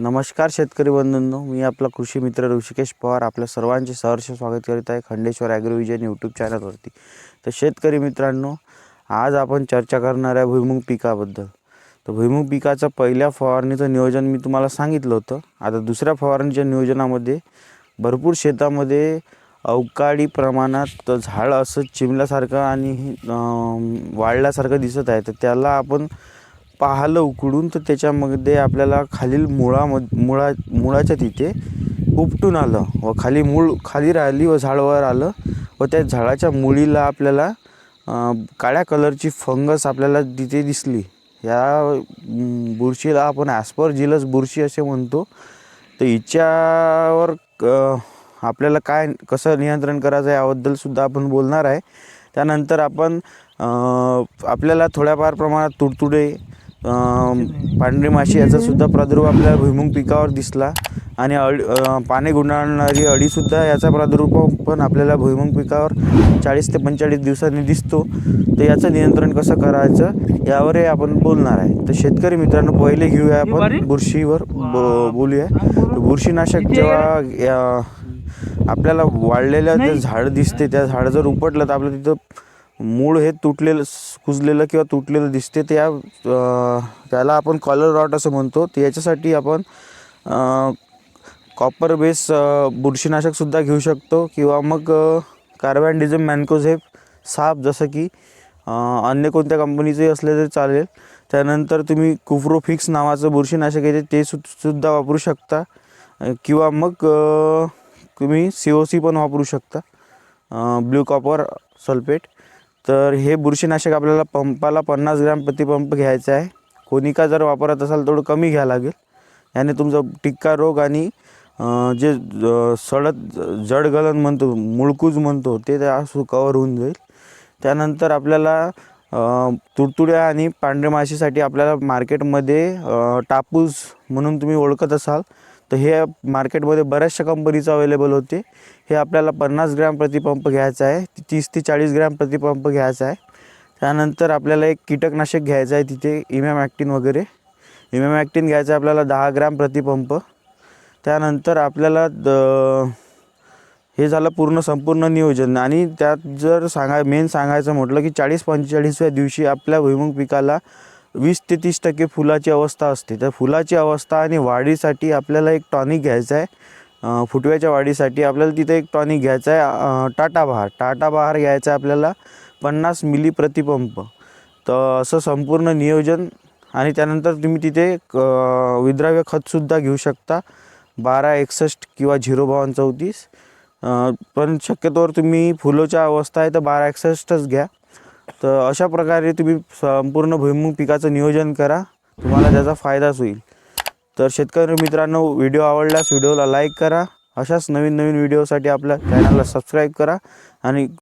नमस्कार शेतकरी बंधूंनो मी आपला कृषी मित्र ऋषिकेश पवार आपल्या सर्वांचे सहर्ष स्वागत करीत आहे खंडेश्वर ॲग्रोविजन यूट्यूब चॅनलवरती तर शेतकरी मित्रांनो आज आपण चर्चा करणार आहे भुईमुग पिकाबद्दल. तर भुईमुग पिकाचं पहिल्या फवारणीचं नियोजन मी तुम्हाला सांगितलं होतं. आता दुसऱ्या फवारणीच्या नियोजनामध्ये भरपूर शेतामध्ये अवकाळी प्रमाणात झाड असं चिमल्यासारखं आणि वाढल्यासारखं दिसत आहे. तर त्याला आपण पाहिलं उकडून तर त्याच्यामध्ये आपल्याला खालील मुळामध मुळा मुळाच्या तिथे उपटून आलं. व खाली मूळ खाली राहिली व झाडावर आलं. व त्या झाडाच्या मुळीला आपल्याला काळ्या कलरची फंगस आपल्याला तिथे दिसली. या बुरशीला आपण ॲस्परजिलस बुरशी असे म्हणतो. तर हिच्यावर क- आपल्याला काय कसं नियंत्रण करायचं आहे आपण बोलणार आहे. त्यानंतर आपण आपल्याला थोड्याफार प्रमाणात तुडतुडे पांढरी माशी याचा सुद्धा प्रादुर्भाव आपल्या भुईमुग पिकावर दिसला. आणि अळी पाने गुंडाळणारी अळीसुद्धा याचा प्रादुर्भाव पण आपल्याला भुईमुग पिकावर चाळीस ते पंचेचाळीस दिवसांनी दिसतो. तर याचं नियंत्रण कसं करायचं यावरही आपण बोलणार आहे. तर शेतकरी मित्रांनो पहिले घेऊया आपण बुरशीवर ब- बोलूया. बुरशीनाशक जेव्हा आपल्याला वाढलेलं जे झाड दिसते त्या झाड जर उपटलं तर आपलं तिथं मूळ हे तुटलेलं कुजलेलं किंवा तुटलेलं दिसते त्या त्याला आपण कॉलर रॉट असं म्हणतो. याच्यासाठी आपण कॉपर बेस बुरशीनाशकसुद्धा घेऊ शकतो. किंवा मग कार्बॅन्डिझम हे साप जसं की अन्य कोणत्या कंपनीचंही असले तरी चालेल. त्यानंतर तुम्ही कुफ्रोफिक्स नावाचं बुरशीनाशक येते ते सु सुद्धा वापरू शकता. किंवा मग तुम्ही सी ओ सी पण वापरू शकता. ब्ल्यू कॉपर सल्फेट तर हे बुरशीनाशक आपल्याला पंपाला पन्नास ग्रॅम प्रतिपंप घ्यायचा आहे. कोनिका जर वापरत असाल थोडं कमी घ्यावं लागेल. याने तुमचा टिक्का रोग आणि जे सडत जडगलन म्हणतो मुळकूज म्हणतो ते त्या कवर होऊन जाईल. त्यानंतर आपल्याला तुडतुड्या आणि पांढऱ्या माशीसाठी आपल्याला मार्केटमध्ये टापूस म्हणून तुम्ही ओळखत असाल तर हे मार्केटमध्ये बऱ्याचशा कंपनीचं अवेलेबल होते. हे आपल्याला पन्नास ग्रॅम प्रतिपंप घ्यायचा आहे तीस ते चाळीस ग्रॅम प्रतिपंप घ्यायचा आहे. त्यानंतर आपल्याला एक कीटकनाशक घ्यायचं आहे तिथे इमॅमॅक्टिन वगैरे. इमॅमॅक्टिन घ्यायचं आहे आपल्याला दहा ग्रॅम प्रतिपंप त्यानंतर आपल्याला द हे झालं पूर्ण संपूर्ण नियोजन. आणि त्यात जर सांगाय मेन सांगायचं म्हटलं की चाळीस पंचेचाळीसव्या दिवशी आपल्या भुईमुग पिकाला वीस ते तीस टक्के फुलाची अवस्था असते. तर फुलाची अवस्था आणि वाढीसाठी आपल्याला एक टॉनिक घ्यायचं आहे. फुटव्याच्या वाढीसाठी आपल्याला तिथे एक टॉनिक घ्यायचा आहे. टाटा बहार. टाटा बहार घ्यायचा आहे आपल्याला पन्नास मिली प्रतिपंप. तर असं संपूर्ण नियोजन आणि त्यानंतर तुम्ही तिथे क- विद्राव्य खतसुद्धा घेऊ शकता. बारा एकसष्ट किंवा झिरो बावन्न चौतीस पण शक्यतोवर तुम्ही फुलोच्या अवस्था आहे तर बारा एकसष्टच घ्या. तर अशा प्रकारे तुम्ही संपूर्ण भुईमुग पिकाचं नियोजन करा. तुम्हाला त्याचा फायदाच होईल. तर शेतकरी मित्रांनो व्हिडिओ आवडल्यास व्हिडिओला लाईक करा. अशाच नवीन नवीन व्हिडिओसाठी आपल्या चॅनलला सबस्क्राईब करा. आणि